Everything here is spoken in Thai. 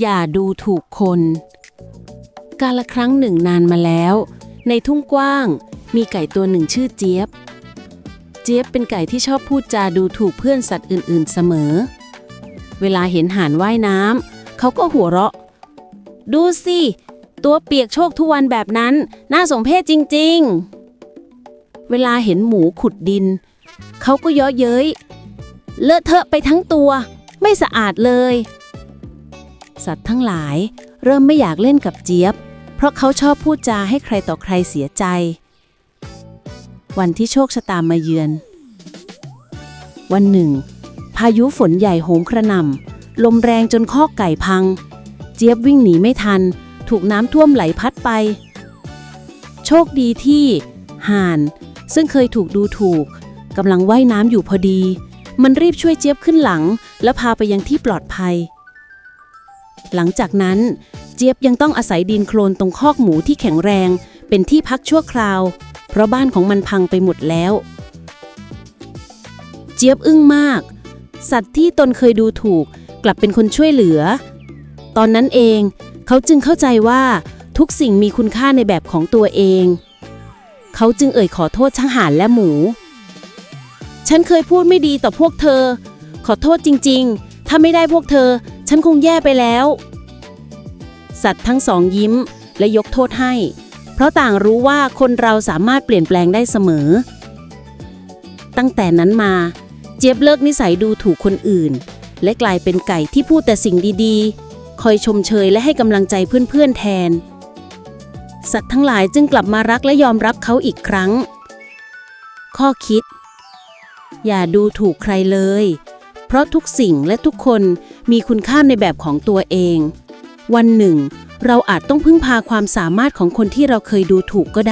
อย่าดูถูกคน กาละครั้งหนึ่งนานมาแล้ว ในทุ่งกว้างมีไก่ตัวหนึ่งชื่อเจี๊ยบ เจี๊ยบเป็นไก่ที่ชอบพูดจาดูถูกเพื่อนสัตว์อื่นๆเสมอ เวลาเห็นห่านว่ายน้ำเขาก็หัวเราะ ดูสิ ตัวเปียกโชคทุกวันแบบนั้น น่าสมเพชจริงๆ เวลาเห็นหมูขุดดิน เขาก็เยาะเย้ย เลอะเทอะไปทั้งตัว ไม่สะอาดเลย สัตว์ทั้งหลาย เริ่มไม่อยากเล่นกับเจี๊ยบ เพราะเขาชอบพูดจาให้ใครต่อใครเสียใจ วันที่โชคชะตามาเยือน วันหนึ่ง พายุฝนใหญ่โหมกระหน่ำลมแรงจนคอไก่พัง เจี๊ยบวิ่งหนีไม่ทัน ถูกน้ำท่วมไหลพัดไป โชคดีที่ห่าน ซึ่งเคยถูกดูถูกกำลังว่ายน้ำอยู่พอดี มันรีบช่วยเจี๊ยบขึ้นหลัง แล้วพาไปยังที่ปลอดภัย หลังจากนั้นเจี๊ยบยังต้องอาศัยดินโคลนตรงคอกหมูที่แข็งแรง เป็นที่พักชั่วคราว เพราะบ้านของมันพังไปหมดแล้ว เจี๊ยบอึ้งมาก สัตว์ที่ตนเคยดูถูกกลับเป็นคนช่วยเหลือ ตอนนั้นเองเขาจึงเข้าใจว่าทุกสิ่งมีคุณค่าในแบบของตัวเอง เขาจึงเอ่ยขอโทษทั้งห่านและหมู ฉันเคยพูดไม่ดีต่อพวกเธอ ขอโทษจริง ๆ ถ้าไม่ได้พวกเธอ ฉันคงแย่ไปแล้ว สัตว์ทั้งสองยิ้มและยกโทษให้ เพราะต่างรู้ว่าคนเราสามารถเปลี่ยนแปลงได้เสมอ ตั้งแต่นั้นมา เจี๊ยบเลิกนิสัยดูถูกคนอื่น และกลายเป็นไก่ที่พูดแต่สิ่งดีๆ คอยชมเชยและให้กำลังใจเพื่อนๆแทน สัตว์ทั้งหลายจึงกลับมารักและยอมรับเขาอีกครั้ง ข้อคิด อย่าดูถูกใครเลย เพราะทุกสิ่งและทุกคนมีคุณค่าในแบบของตัวเอง วันหนึ่ง เราอาจต้องพึ่งพาความสามารถของคนที่เราเคยดูถูกก็ได้